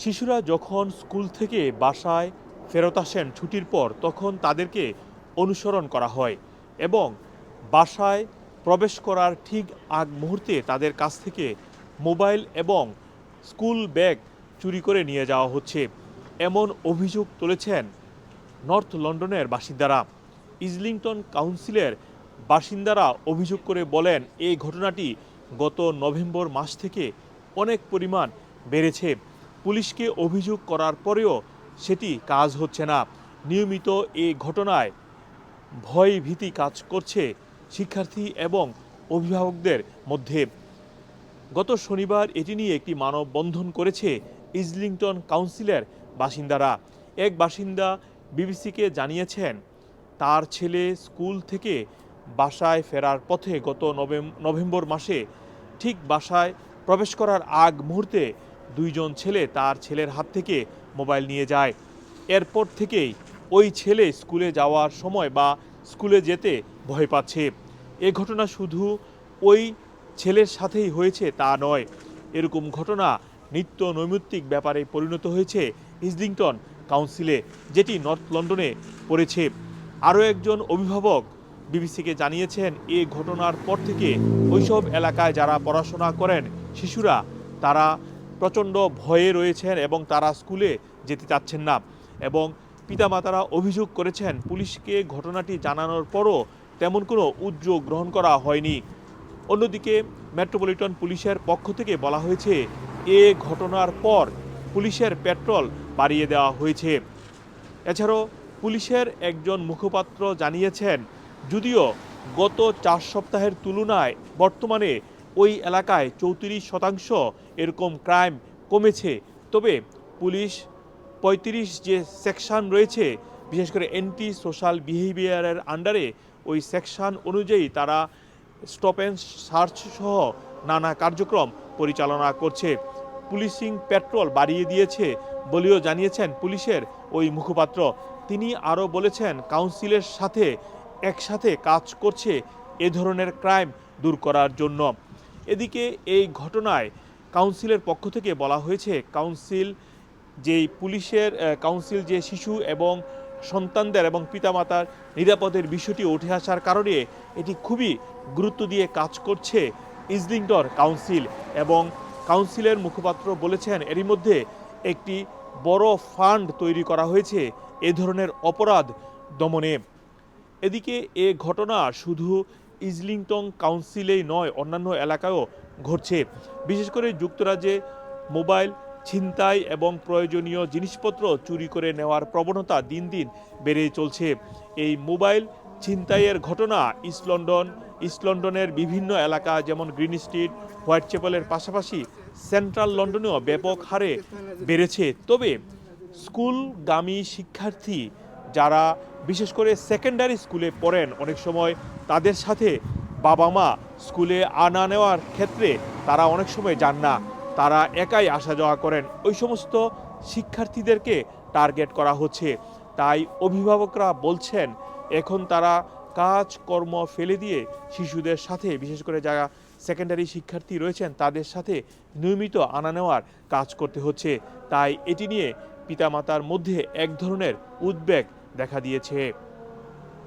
শিশুরা যখন স্কুল থেকে বাসায় ফেরত আসেন ছুটির পর, তখন তাদেরকে অনুসরণ করা হয় এবং বাসায় প্রবেশ করার ঠিক আগ মুহূর্তে তাদের কাছ থেকে মোবাইল এবং স্কুল ব্যাগ চুরি করে নিয়ে যাওয়া হচ্ছে। এমন অভিযোগ তুলেছেন নর্থ লন্ডনের বাসিন্দারা। ইজলিংটন কাউন্সিলের বাসিন্দারা অভিযোগ করে বলেন, এই ঘটনাটি গত নভেম্বর মাস থেকে অনেক পরিমাণ বেড়েছে। পুলিশকে অভিযোগ করার পরেও সেটি কাজ হচ্ছে না। নিয়মিত এ ঘটনায় ভয় ভীতি কাজ করছে শিক্ষার্থী এবং অভিভাবকদের মধ্যে। গত শনিবার এটি নিয়ে একটি মানববন্ধন করেছে ইজলিংটন কাউন্সিলের বাসিন্দারা। এক বাসিন্দা বিবিসিকে জানিয়েছেন, তার ছেলে স্কুল থেকে বাসায় ফেরার পথে গত নভেম- নভেম্বর মাসে ঠিক বাসায় প্রবেশ করার আগ মুহূর্তে দুইজন ছেলে তার ছেলের হাত থেকে মোবাইল নিয়ে যায়। এরপর থেকেই ওই ছেলে স্কুলে যাওয়ার সময় বা স্কুলে যেতে ভয় পাচ্ছে। এ ঘটনা শুধু ওই ছেলের সাথেই হয়েছে তা নয়। এরকম ঘটনা নিত্য নৈমিত্তিক ব্যাপারে পরিণত হয়েছে ইজলিংটন কাউন্সিলে, যেটি নর্থ লন্ডনে পড়েছে। আরও একজন অভিভাবক বিবিসিকে জানিয়েছেন, এ ঘটনার পর থেকে ওইসব এলাকায় যারা পড়াশোনা করেন শিশুরা, তারা প্রচণ্ড ভয়ে রয়েছেন এবং তারা স্কুলে যেতে চাচ্ছেন না। এবং পিতামাতারা অভিযোগ করেছেন, পুলিশকে ঘটনাটি জানানোর পরও তেমন কোনো উদ্যোগ গ্রহণ করা হয়নি। অন্যদিকে মেট্রোপলিটন পুলিশের পক্ষ থেকে বলা হয়েছে, এ ঘটনার পর পুলিশের পেট্রোল বাড়িয়ে দেওয়া হয়েছে। এছাড়াও পুলিশের একজন মুখপাত্র জানিয়েছেন, যদিও গত চার সপ্তাহের তুলনায় বর্তমানে ওই এলাকায় চৌত্রিশ শতাংশ এরকম ক্রাইম কমেছে। তবে পুলিশ পঁয়ত্রিশ যে সেকশন রয়েছে, বিশেষ করে অ্যান্টি সোশ্যাল বিহেভিয়ারের আন্ডারে ওই সেকশন অনুযায়ী তারা স্টপ অ্যান্ড সার্চ সহ নানা কার্যক্রম পরিচালনা করছে। পুলিশিং পেট্রোল বাড়িয়ে দিয়েছে বলেও জানিয়েছেন পুলিশের ওই মুখপাত্র। তিনি আরও বলেছেন, কাউন্সিলের সাথে একসাথে কাজ করছে এ ধরনের ক্রাইম দূর করার জন্য। এদিকে এই ঘটনায় কাউন্সিলের পক্ষ থেকে বলা হয়েছে, কাউন্সিল যেই পুলিশের কাউন্সিল যে শিশু এবং সন্তানদের এবং পিতামাতার নিরাপদের বিষয়টি উঠে আসার কারণে এটি খুবই গুরুত্ব দিয়ে কাজ করছে ইজলিংটন কাউন্সিল এবং কাউন্সিলের মুখপাত্র বলেছেন, এরই মধ্যে একটি বড় ফান্ড তৈরি করা হয়েছে এ ধরনের অপরাধ দমনে। এদিকে এ ঘটনা শুধু ইজলিংটন কাউন্সিলেই নয়, অন্যান্য এলাকায়ও ঘটছে। বিশেষ করে যুক্তরাজ্যে মোবাইল ছিনতাই এবং প্রয়োজনীয় জিনিসপত্র চুরি করে নেওয়ার প্রবণতা দিন দিন বেড়ে চলছে। এই মোবাইল ছিনতাইয়ের ঘটনা ইস্ট লন্ডন, ইস্ট লন্ডনের বিভিন্ন এলাকা যেমন গ্রিন স্ট্রিট হোয়াইট চ্যাপেলের পাশাপাশি সেন্ট্রাল লন্ডনেও ব্যাপক হারে বেড়েছে। তবে স্কুলগামী শিক্ষার্থী যারা বিশেষ করে সেকেন্ডারি স্কুলে পড়েন, অনেক সময় তাদের সাথে বাবা মা স্কুলে আনা নেওয়ার ক্ষেত্রে তারা অনেক সময় যান না। তারা একাই আসা যাওয়া করেন। ওই সমস্ত শিক্ষার্থীদেরকে টার্গেট করা হচ্ছে। তাই অভিভাবকরা বলছেন, এখন তারা কাজ, কর্ম ফেলে দিয়ে শিশুদের সাথে, বিশেষ করে যারা সেকেন্ডারি শিক্ষার্থী রয়েছেন, তাদের সাথে নিয়মিত আনা নেওয়ার কাজ করতে হচ্ছে। তাই এটি নিয়ে পিতামাতার মধ্যে এক ধরনের উদ্বেগ দেখা দিয়েছে।